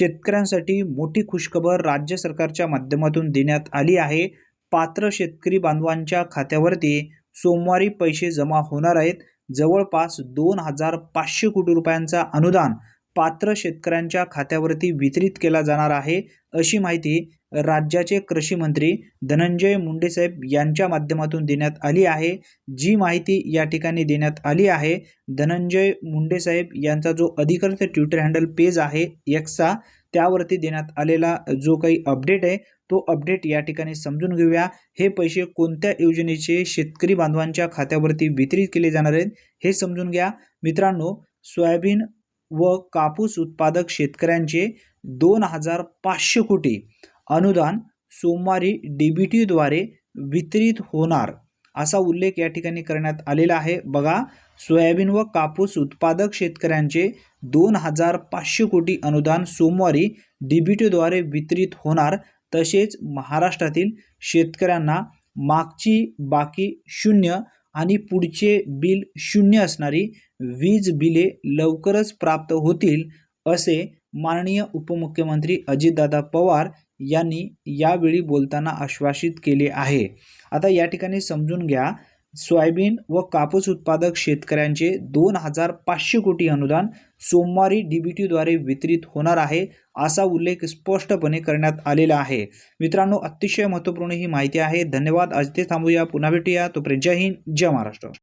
शेतकऱ्यांसाठी मोठी खुशखबर राज्य सरकारच्या माध्यमातून देण्यात आली आहे. पात्र शेतकरी बांधवांच्या खात्यावरती सोमवारी पैसे जमा होणार आहेत. जवळपास दोन हजार पाचशे कोटी रुपयांचा अनुदान पात्र शेतकऱ्यांच्या खात्यावरती वितरित केला जाणार आहे अशी माहिती राज्याचे कृषी मंत्री धनंजय मुंडेसाहेब यांच्या माध्यमातून देण्यात आली आहे. जी माहिती या ठिकाणी देण्यात आली आहे धनंजय मुंडेसाहेब यांचा जो अधिकृत ट्विटर हँडल पेज आहे एक्सचा त्यावरती देण्यात आलेला जो काही अपडेट आहे तो अपडेट या ठिकाणी समजून घेऊया. हे पैसे कोणत्या योजनेचे शेतकरी बांधवांच्या खात्यावरती वितरित केले जाणार आहेत हे समजून घ्या. मित्रांनो सोयाबीन व कापूस उत्पादक शेतकऱ्यांचे दोन हजार पाचशे कोटी अनुदान सोमवारी डी बी टीद्वारे वितरित होणार असा उल्लेख या ठिकाणी करण्यात आलेला आहे. बघा सोयाबीन व कापूस उत्पादक शेतकऱ्यांचे दोन हजार पाचशे कोटी अनुदान सोमवारी डी बी टीद्वारे वितरित होणार तसेच महाराष्ट्रातील शेतकऱ्यांना मागची बाकी शून्य आणि पुढचे बिल शून्य असणारी वीज बिले लवकरच प्राप्त होतील असे माननीय उपमुख्यमंत्री अजितदादा पवार यांनी यावेळी बोलताना आश्वासित केले आहे. आता या ठिकाणी समजून घ्या सोयाबीन व कापूस उत्पादक शेतकऱ्यांचे दोन हजार पाचशे कोटी अनुदान सोमवारी डी बी टीद्वारे वितरित होणार आहे असा उल्लेख स्पष्टपणे करण्यात आलेला आहे. मित्रांनो अतिशय महत्त्वपूर्ण ही माहिती आहे. धन्यवाद. आज ते थांबूया. पुन्हा भेटूया. तोपर्यंत जय हिंद जय महाराष्ट्र.